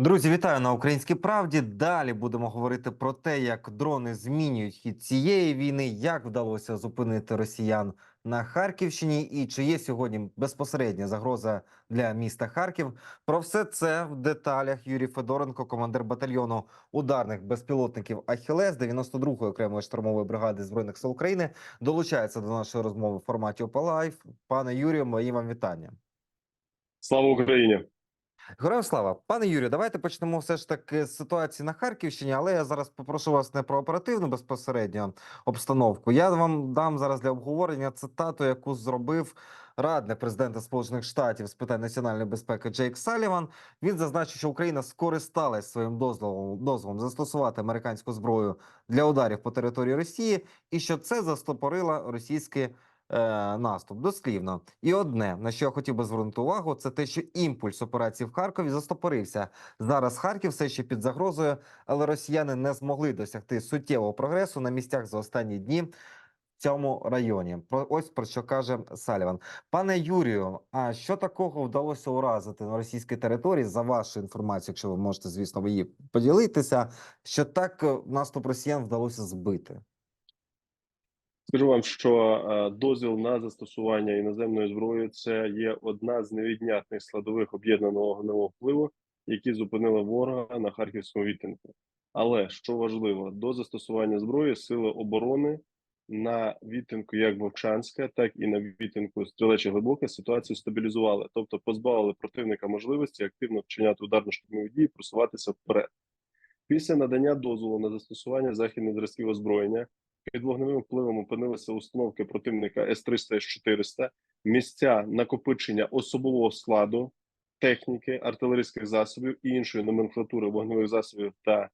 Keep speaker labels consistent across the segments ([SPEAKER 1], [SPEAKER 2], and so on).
[SPEAKER 1] Друзі, вітаю на українській правді. Далі будемо говорити про те, як дрони змінюють хід цієї війни, як вдалося зупинити росіян на Харківщині, і чи є сьогодні безпосередня загроза для міста Харків. Про все це в деталях Юрій Федоренко, командир батальйону ударних безпілотників Ахілес 92-ї окремої штурмової бригади збройних сил України, долучається до нашої розмови в форматі Опалайф. Пане Юрію, мої вам вітання.
[SPEAKER 2] Слава Україні!
[SPEAKER 1] Героям слава, пане Юрію, давайте почнемо все ж таки з ситуації на Харківщині, але я зараз попрошу вас не про оперативну безпосередньо обстановку. Я вам дам зараз для обговорення цитату, яку зробив радник президента Сполучених Штатів з питань національної безпеки Джейк Саліван. Він зазначив, що Україна скористалась своїм дозволом дозволом застосувати американську зброю для ударів по території Росії, і що це застопорило російські е, наступ дослівно. І одне на що я хотів би звернути увагу, це те, що імпульс операції в Харкові застопорився. Зараз Харків все ще під загрозою, але росіяни не змогли досягти суттєвого прогресу на місцях за останні дні. Цьому районі про ось про що каже Саліван. Пане Юрію, а що такого вдалося уразити на російській території за вашу інформацію, якщо ви можете, звісно, її поділитися, що так е, наступ росіян вдалося збити?
[SPEAKER 2] Скажу вам, що е, дозвіл на застосування іноземної зброї це є одна з невіднятних складових об'єднаного вогневого впливу, які зупинили ворога на харківському відтинку. Але що важливо, до застосування зброї сили оборони на відтинку як Вовчанська, так і на відтинку Стрілече Глибоке ситуацію стабілізували, тобто позбавили противника можливості активно вчиняти ударно-штурмові дії, просуватися вперед. Після надання дозволу на застосування західних зразків озброєння під вогневим впливом опинилися установки противника С-300, С-400, місця накопичення особового складу, техніки, артилерійських засобів і іншої номенклатури вогневих засобів та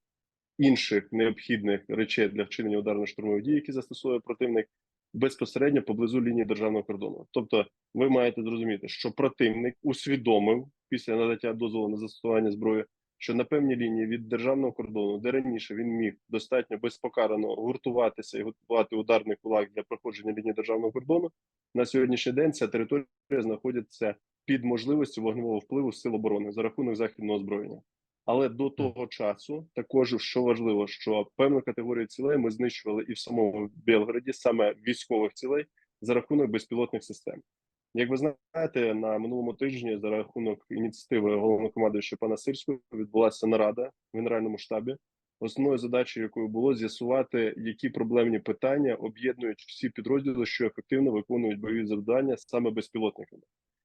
[SPEAKER 2] інших необхідних речей для вчинення ударно-штурмових дій, які застосовує противник безпосередньо поблизу лінії державного кордону. Тобто, ви маєте зрозуміти, що противник усвідомив після надаття дозволу на застосування зброї що на певній лінії від державного кордону, де раніше він міг достатньо безпокарано гуртуватися і готувати ударний кулак для проходження лінії державного кордону, на сьогоднішній день ця територія знаходиться під можливістю вогневого впливу сил оборони за рахунок західного озброєння. Але до того часу також що важливо, що певну категорію цілей ми знищували і в самому Белгороді, саме військових цілей, за рахунок безпілотних систем. Як ви знаєте, на минулому тижні за рахунок ініціативи головнокомандуючого пана Сирського відбулася нарада в генеральному штабі. Основною задачею, якою було з'ясувати, які проблемні питання об'єднують всі підрозділи, що ефективно виконують бойові завдання саме безпілотниками.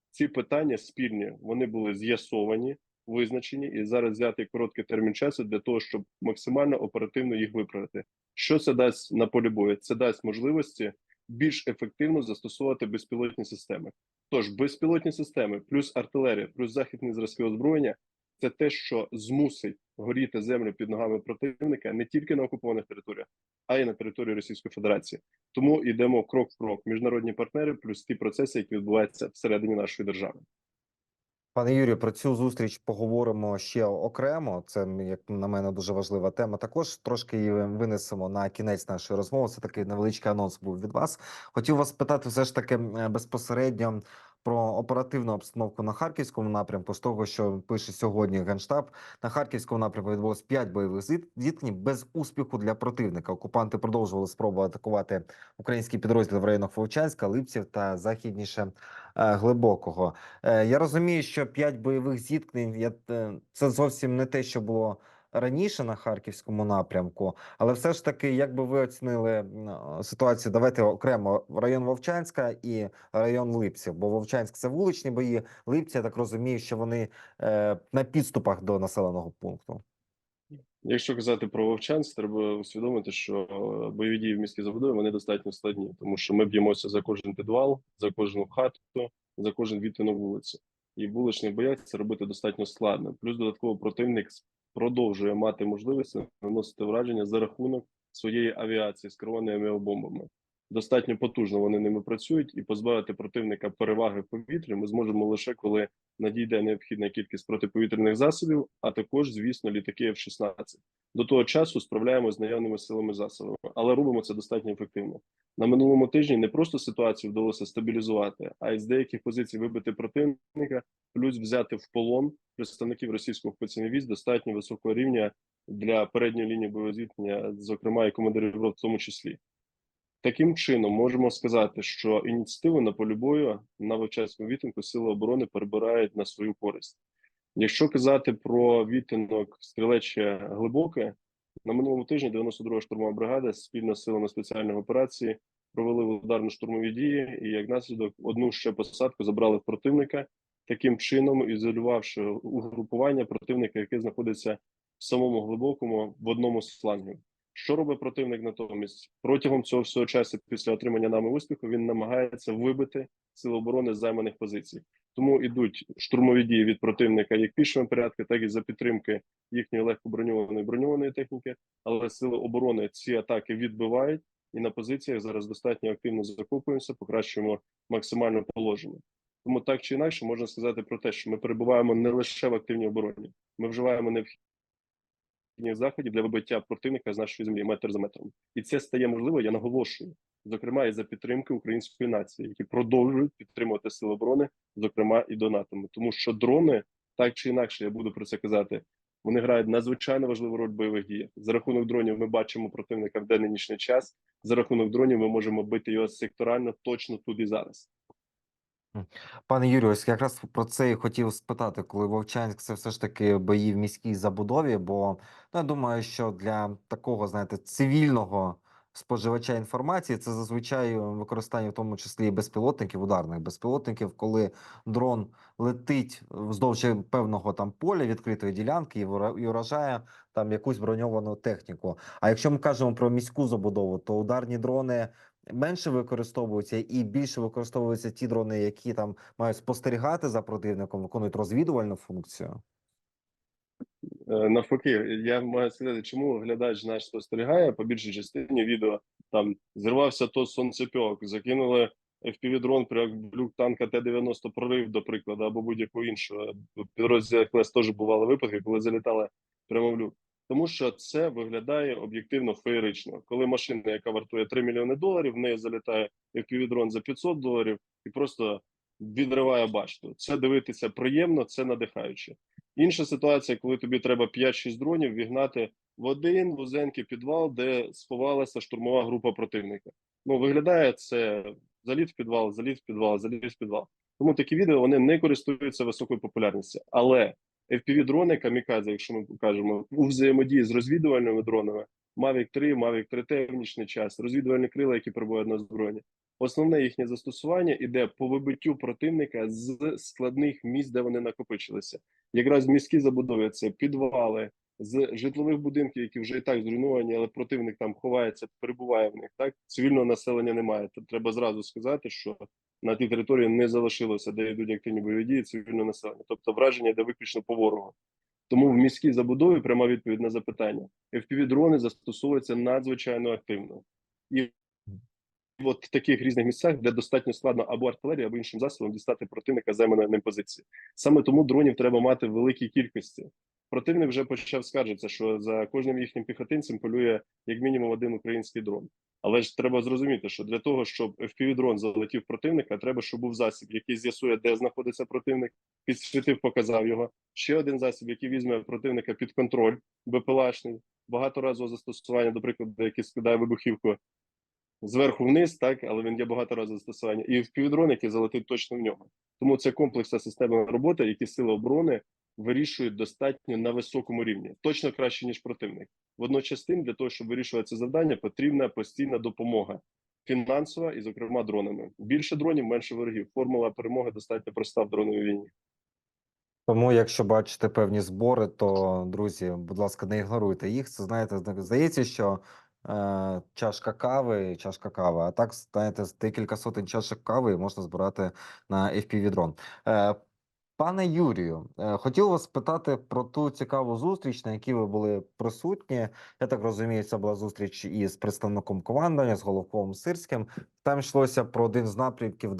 [SPEAKER 2] Ці питання спільні, вони були з'ясовані, визначені, і зараз взяти короткий термін часу для того, щоб максимально оперативно їх виправити. Що це дасть на полі бою? Це дасть можливості більш ефективно застосовувати безпілотні системи. Тож безпілотні системи, плюс артилерія, плюс західні зразки озброєння це те, що змусить горіти землю під ногами противника не тільки на окупованих територіях, а й на території Російської Федерації. Тому йдемо крок в крок. Міжнародні партнери, плюс ті процеси, які відбуваються всередині нашої держави.
[SPEAKER 1] Пане Юрію, про цю зустріч поговоримо ще окремо. Це як на мене дуже важлива тема. Також трошки її винесемо на кінець нашої розмови. Це такий невеличкий анонс був від вас. Хотів вас питати, все ж таки безпосередньо про оперативну обстановку на харківському напрямку. З того, що пише сьогодні генштаб, на харківському напрямку відбулось 5 бойових зіткнень без успіху для противника. Окупанти продовжували спробу атакувати українські підрозділи в районах Вовчанська, Липців та західніше е, глибокого. Е, я розумію, що 5 бойових зіткнень я, е, це зовсім не те, що було. Раніше на харківському напрямку, але все ж таки, як би ви оцінили ситуацію, давайте окремо район Вовчанська і район Липців. Бо Вовчанськ це вуличні бої. Липці, я так розумію, що вони е, на підступах до населеного пункту.
[SPEAKER 2] Якщо казати про Вовчанськ, треба усвідомити, що бойові дії в міській забудові вони достатньо складні, тому що ми б'ємося за кожен підвал, за кожну хату, за кожен відтинок вулиці. І в вуличних боях це робити достатньо складно. Плюс додатково противник продовжує мати можливість наносити враження за рахунок своєї авіації з керованими авіабомбами. Достатньо потужно вони ними працюють, і позбавити противника переваги в повітрі ми зможемо лише коли надійде необхідна кількість протиповітряних засобів, а також, звісно, літаки F-16. До того часу справляємося з наявними силами засобами, але робимо це достатньо ефективно. На минулому тижні не просто ситуацію вдалося стабілізувати, а й з деяких позицій вибити противника, плюс взяти в полон представників російського окупаційного військ достатньо високого рівня для передньої лінії бойового зіткнення, зокрема і командирів в тому числі. Таким чином можемо сказати, що ініціативу на полі бою на Вовчанському відтинку сили оборони перебирають на свою користь. Якщо казати про відтинок стрілече глибоке, на минулому тижні 92-га штурмова бригада спільно з силами спеціальної операції провели ударно-штурмові дії, і як наслідок одну ще посадку забрали в противника, таким чином ізолювавши угрупування противника, яке знаходиться в самому глибокому в одному з флангів. Що робить противник натомість? Протягом цього всього часу, після отримання нами успіху, він намагається вибити сили оборони з займаних позицій. Тому йдуть штурмові дії від противника як в пішому порядку, так і за підтримки їхньої легкоброньованої броньованої техніки. Але сили оборони ці атаки відбивають, і на позиціях зараз достатньо активно закопуємося, покращуємо максимальне положення. Тому так чи інакше можна сказати про те, що ми перебуваємо не лише в активній обороні, ми вживаємо необхідних заходів для вибиття противника з нашої землі метр за метром, і це стає можливо. Я наголошую, зокрема і за підтримки української нації, які продовжують підтримувати сили оборони, зокрема і донатами, тому що дрони так чи інакше, я буду про це казати. Вони грають надзвичайно важливу роль в бойових діях. За рахунок дронів ми бачимо противника в денний нічний час. За рахунок дронів ми можемо бити його секторально точно тут і зараз.
[SPEAKER 1] Пане Юрію, ось якраз про це і хотів спитати, коли Вовчанськ це все ж таки бої в міській забудові, бо ну, я думаю, що для такого, знаєте, цивільного споживача інформації це зазвичай використання, в тому числі і безпілотників, ударних безпілотників, коли дрон летить вздовж певного там поля відкритої ділянки і вра- і вражає там якусь броньовану техніку. А якщо ми кажемо про міську забудову, то ударні дрони менше використовуються і більше використовуються ті дрони, які там мають спостерігати за противником, виконують розвідувальну функцію.
[SPEAKER 2] Е, Навпаки, я маю сказати, чому глядач наш спостерігає по більшій частині відео там зірвався то сонцепьок, закинули FPV-дрон в люк танка Т-90 прорив, до прикладу, або будь-якого іншого. В підрозділах КЛЕС теж бували випадки, коли залітали прямо в люк. Тому що це виглядає об'єктивно феєрично. Коли машина, яка вартує 3 мільйони доларів, в неї залітає FPV-дрон за 500 доларів і просто відриває башту. Це дивитися приємно, це надихаюче. Інша ситуація, коли тобі треба 5-6 дронів вігнати в один вузенький підвал, де сховалася штурмова група противника. Ну виглядає це заліт в підвал, заліт в підвал, заліт в підвал. Тому такі відео вони не користуються високою популярністю. Але fpv дрони камікадзе, якщо ми кажемо, у взаємодії з розвідувальними дронами, Mavic 3, Mavic 3T в нічний час, розвідувальні крила, які перебувають на озброєнні. Основне їхнє застосування іде по вибиттю противника з складних місць, де вони накопичилися. Якраз в міській забудові це підвали з житлових будинків, які вже і так зруйновані, але противник там ховається, перебуває в них. Так цивільного населення немає. Т- Треба зразу сказати, що на тій території не залишилося, де йдуть активні бойові дії цивільного населення, тобто враження йде виключно по ворогу. Тому в міській забудові пряма відповідь на запитання: fpv дрони застосовуються надзвичайно активно. І от в таких різних місцях, де достатньо складно або артилерії, або іншим засобом дістати противника займаної ним позиції. Саме тому дронів треба мати в великій кількості. Противник вже почав скаржитися, що за кожним їхнім піхотинцем полює як мінімум один український дрон. Але ж треба зрозуміти, що для того, щоб FPV-дрон залетів противника, треба, щоб був засіб, який з'ясує, де знаходиться противник, підсвітив, показав його. Ще один засіб, який візьме противника під контроль, БПЛАшний, багаторазового застосування, до прикладу, який скидає вибухівку зверху вниз, так, але він є багаторазове застосування, і FPV-дрон, який залетить точно в нього. Тому це комплексна система роботи, які сили оборони вирішують достатньо на високому рівні, точно краще ніж противник. Водночас тим для того, щоб вирішувати це завдання, потрібна постійна допомога. Фінансова і, зокрема, дронами. Більше дронів, менше ворогів. Формула перемоги достатньо проста в дроновій війні.
[SPEAKER 1] Тому, якщо бачите певні збори, то друзі, будь ласка, не ігноруйте їх. Це знаєте, здається, що е, чашка кави, чашка кави, а так знаєте, декілька сотень чашок кави можна збирати на FPV дрон. Е, Пане Юрію, е, хотів вас питати про ту цікаву зустріч, на якій ви були присутні. Я так розумію, це була зустріч із представником командування, з Головковим Сирським. Там йшлося про один з напрямків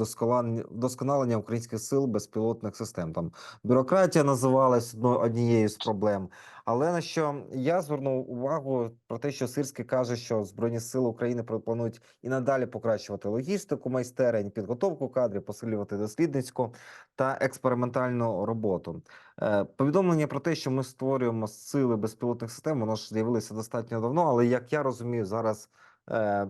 [SPEAKER 1] вдосконалення, українських сил безпілотних систем. Там бюрократія називалась однією з проблем. Але на що я звернув увагу про те, що Сирський каже, що Збройні Сили України пр- планують і надалі покращувати логістику майстерень, підготовку кадрів, посилювати дослідницьку та експериментальну роботу. Е, Повідомлення про те, що ми створюємо сили безпілотних систем, воно ж з'явилося достатньо давно. Але як я розумію, зараз е,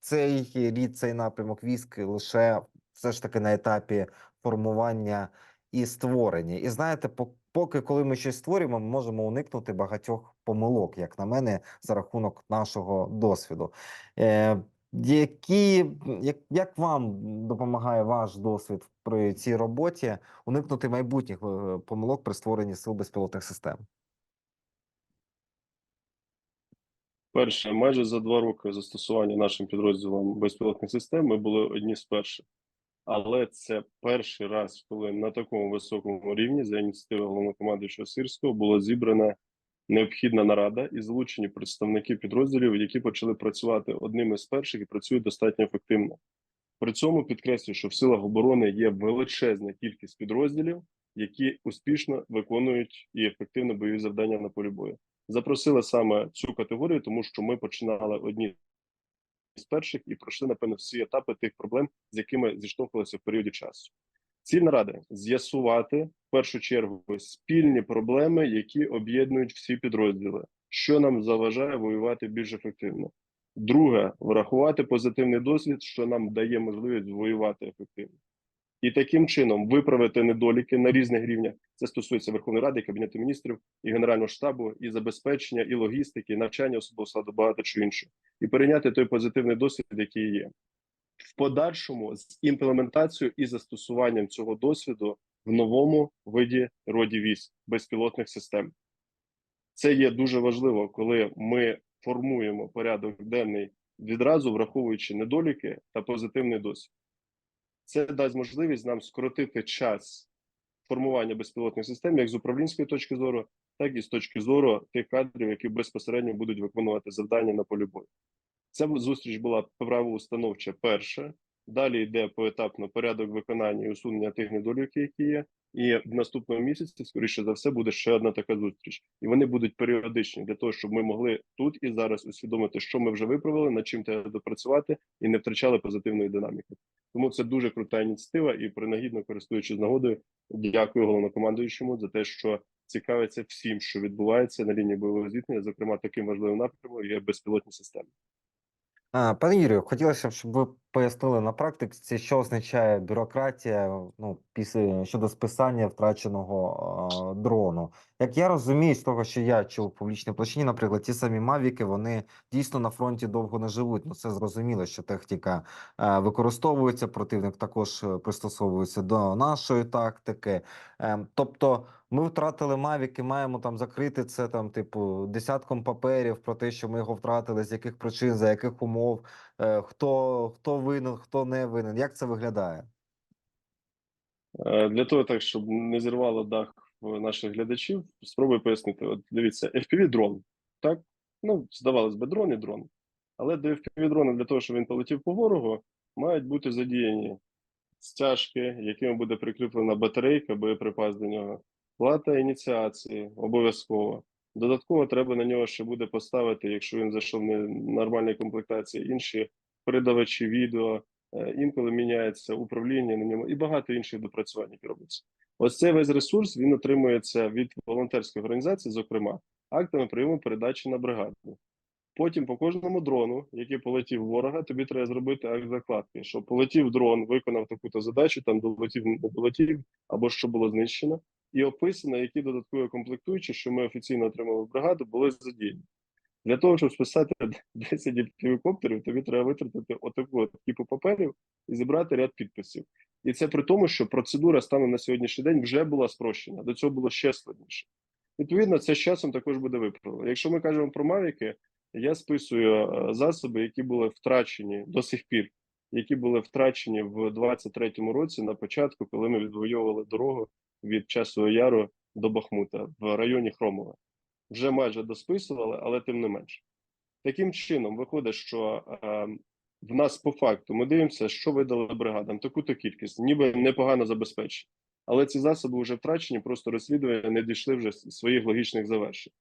[SPEAKER 1] цей рід, цей напрямок військ лише все ж таки на етапі формування і створення. І знаєте, поки коли ми щось створюємо, ми можемо уникнути багатьох помилок, як на мене, за рахунок нашого досвіду. Е, які, як, як вам допомагає ваш досвід при цій роботі уникнути майбутніх е, помилок при створенні сил безпілотних систем?
[SPEAKER 2] Перше, майже за два роки застосування нашим підрозділом безпілотних систем ми були одні з перших. Але це перший раз, коли на такому високому рівні за ініціативи головнокомандуючого Сирського була зібрана необхідна нарада і залучені представники підрозділів, які почали працювати одними з перших і працюють достатньо ефективно. При цьому підкреслюю, що в силах оборони є величезна кількість підрозділів, які успішно виконують і ефективно бойові завдання на полі бою. Запросили саме цю категорію, тому що ми починали одні з перших і пройшли напевно всі етапи тих проблем, з якими зіштовхувалися в періоді часу. Ціль наради з'ясувати в першу чергу спільні проблеми, які об'єднують всі підрозділи, що нам заважає воювати більш ефективно. Друге, врахувати позитивний досвід, що нам дає можливість воювати ефективно, і таким чином виправити недоліки на різних рівнях. Це стосується Верховної Ради, Кабінету міністрів і Генерального штабу, і забезпечення, і логістики, і навчання особового складу, багато чого іншого, і перейняти той позитивний досвід, який є в подальшому з імплементацією і застосуванням цього досвіду в новому виді роді військ безпілотних систем. Це є дуже важливо, коли ми формуємо порядок денний відразу, враховуючи недоліки та позитивний досвід. Це дасть можливість нам скоротити час формування безпілотних систем як з управлінської точки зору, так і з точки зору тих кадрів, які безпосередньо будуть виконувати завдання на полі бою. Ця зустріч була правоустановча перша. Далі йде поетапно порядок виконання і усунення тих недоліків, які є. І в наступному місяці, скоріше за все, буде ще одна така зустріч, і вони будуть періодичні для того, щоб ми могли тут і зараз усвідомити, що ми вже виправили, над чим треба допрацювати, і не втрачали позитивної динаміки. Тому це дуже крута ініціатива, і принагідно користуючись нагодою, дякую головнокомандуючому за те, що цікавиться всім, що відбувається на лінії бойового зіткнення, зокрема таким важливим напрямом, як безпілотні системи.
[SPEAKER 1] Пане Юрію, хотілося б, щоб ви пояснили на практиці, що означає бюрократія ну, після щодо списання втраченого а, дрону. Як я розумію, з того, що я чув в публічній площині, наприклад, ті самі мавіки, вони дійсно на фронті довго не живуть. Ну це зрозуміло, що техніка е, використовується, противник також е, пристосовується до нашої тактики. Е, тобто, ми втратили мавіки, маємо там закрити це там, типу, десятком паперів про те, що ми його втратили, з яких причин, за яких умов, е, хто, хто винен, хто не винен. Як це виглядає?
[SPEAKER 2] Е, Для того, так, щоб не зірвало дах наших глядачів, спробую пояснити. От дивіться, fpv дрон так? Ну, здавалось би, дрон і дрон. Але до fpv дрона для того, щоб він полетів по ворогу, мають бути задіяні стяжки, якими буде прикріплена батарейка, боєприпас до нього, плата ініціації обов'язково. Додатково треба на нього ще буде поставити, якщо він зайшов в нормальній комплектації, інші передавачі відео, Е, інколи міняється управління на ньому і багато інших допрацювань, які робляться. Ось цей весь ресурс він отримується від волонтерських організацій, зокрема, актами прийому передачі на бригаду. Потім по кожному дрону, який полетів ворога, тобі треба зробити акт закладки, що полетів дрон, виконав таку-то задачу, там долетів, не долетів, або що було знищено, і описано, які додаткові комплектуючі, що ми офіційно отримали в бригаду, були задіяні. Для того, щоб списати 10 гелікоптерів, тобі треба витратити отаку от кіпу паперів і зібрати ряд підписів. І це при тому, що процедура станом на сьогоднішній день вже була спрощена. До цього було ще складніше. Відповідно, це з часом також буде виправлено. Якщо ми кажемо про мавіки, я списую е, засоби, які були втрачені до сих пір, які були втрачені в 23-му році на початку, коли ми відвоювали дорогу від Часового Яру до Бахмута в районі Хромова вже майже досписували, але тим не менше. Таким чином, виходить, що е, в нас по факту ми дивимося, що видали бригадам, таку-то кількість, ніби непогано забезпечені. Але ці засоби вже втрачені, просто розслідування не дійшли вже своїх логічних завершень.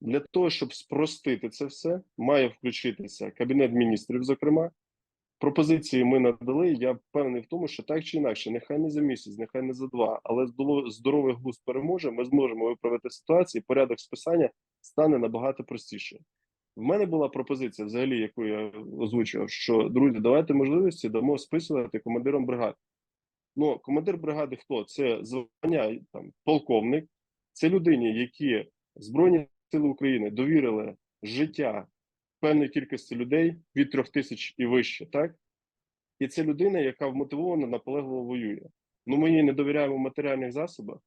[SPEAKER 2] Для того, щоб спростити це все, має включитися Кабінет міністрів, зокрема. Пропозиції ми надали. Я впевнений в тому, що так чи інакше, нехай не за місяць, нехай не за два, але здоровий глузд переможе. Ми зможемо виправити ситуацію. Порядок списання стане набагато простіше. В мене була пропозиція, взагалі, яку я озвучував, що друзі, давайте можливості дамо списувати командирам бригад. Ну, командир бригади хто? Це звання там полковник, це людині, які Збройні Сили України довірили життя певної кількості людей від трьох тисяч і вище, так? І це людина, яка вмотивована наполегливо воює. Ну, ми їй не довіряємо матеріальних засобах,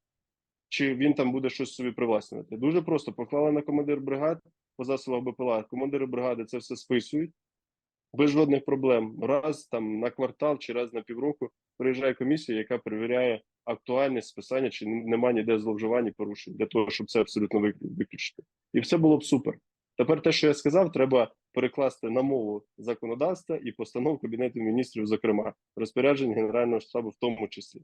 [SPEAKER 2] чи він там буде щось собі привласнювати. Дуже просто поклали на командир бригад по засобах БПЛА. Командири бригади це все списують без жодних проблем. Раз там на квартал чи раз на півроку приїжджає комісія, яка перевіряє актуальність списання, чи нема ніде зловживань і порушень для того, щоб це абсолютно виключити. І все було б супер. Тепер те, що я сказав, треба перекласти на мову законодавства і постанов Кабінету міністрів, зокрема, розпоряджень Генерального штабу, в тому числі.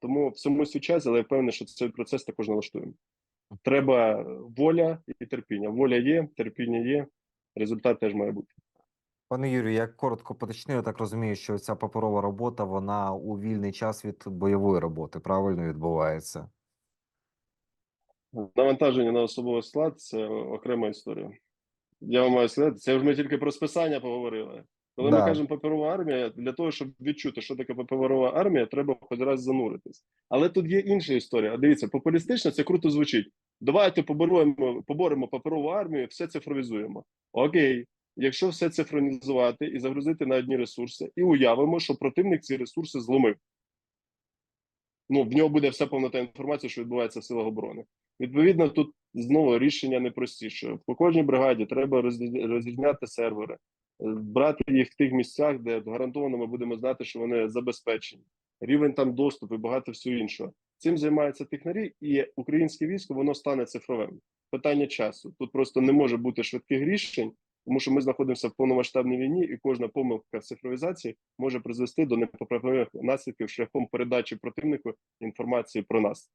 [SPEAKER 2] Тому всьому свій час, але я впевнений, що цей процес також налаштуємо. Треба воля і терпіння. Воля є, терпіння є, результат теж має бути.
[SPEAKER 1] Пане Юрію, я коротко поточню, я так розумію, що ця паперова робота вона у вільний час від бойової роботи правильно відбувається.
[SPEAKER 2] Навантаження на особовий склад це окрема історія. Я вам маю сказати, це ж ми тільки про списання поговорили. Коли
[SPEAKER 1] Да.
[SPEAKER 2] ми кажемо паперова армія, для того, щоб відчути, що таке паперова армія, треба хоч раз зануритись. Але тут є інша історія. Дивіться, популістично це круто звучить. Давайте поборемо, поборемо паперову армію, все цифровізуємо. Окей, якщо все цифровізувати і загрузити на одні ресурси, і уявимо, що противник ці ресурси зломив. Ну, в нього буде вся повнота інформації, що відбувається в силах оборони. Відповідно, тут знову рішення непростіше. По кожній бригаді треба розріз- розрізняти сервери, е, брати їх в тих місцях, де гарантовано ми будемо знати, що вони забезпечені. Рівень там доступу і багато всього іншого. Цим займаються технарі, і українське військо воно стане цифровим. Питання часу. Тут просто не може бути швидких рішень, тому що ми знаходимося в повномасштабній війні, і кожна помилка в цифровізації може призвести до непоправимих наслідків шляхом передачі противнику інформації про нас.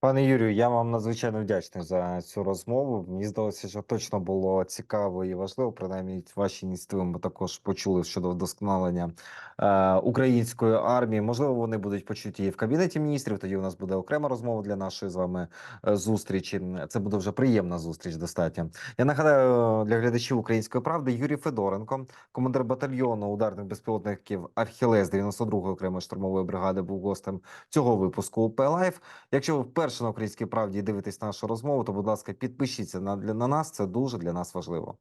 [SPEAKER 1] Пане Юрію, я вам надзвичайно вдячний за цю розмову. Мені здалося, що точно було цікаво і важливо. Принаймні, ваші ініціативи ми також почули щодо вдосконалення е, української армії. Можливо, вони будуть почуті і в кабінеті міністрів. Тоді у нас буде окрема розмова для нашої з вами е, зустрічі. Це буде вже приємна зустріч. Достатньо. Я нагадаю для глядачів української правди Юрій Федоренко, командир батальйону ударних безпілотників Архілес 92-ї окремої штурмової бригади, був гостем цього випуску УП Лайф. Якщо ви вперше на українській правді дивитесь нашу розмову, то будь ласка, підпишіться на для на нас. Це дуже для нас важливо.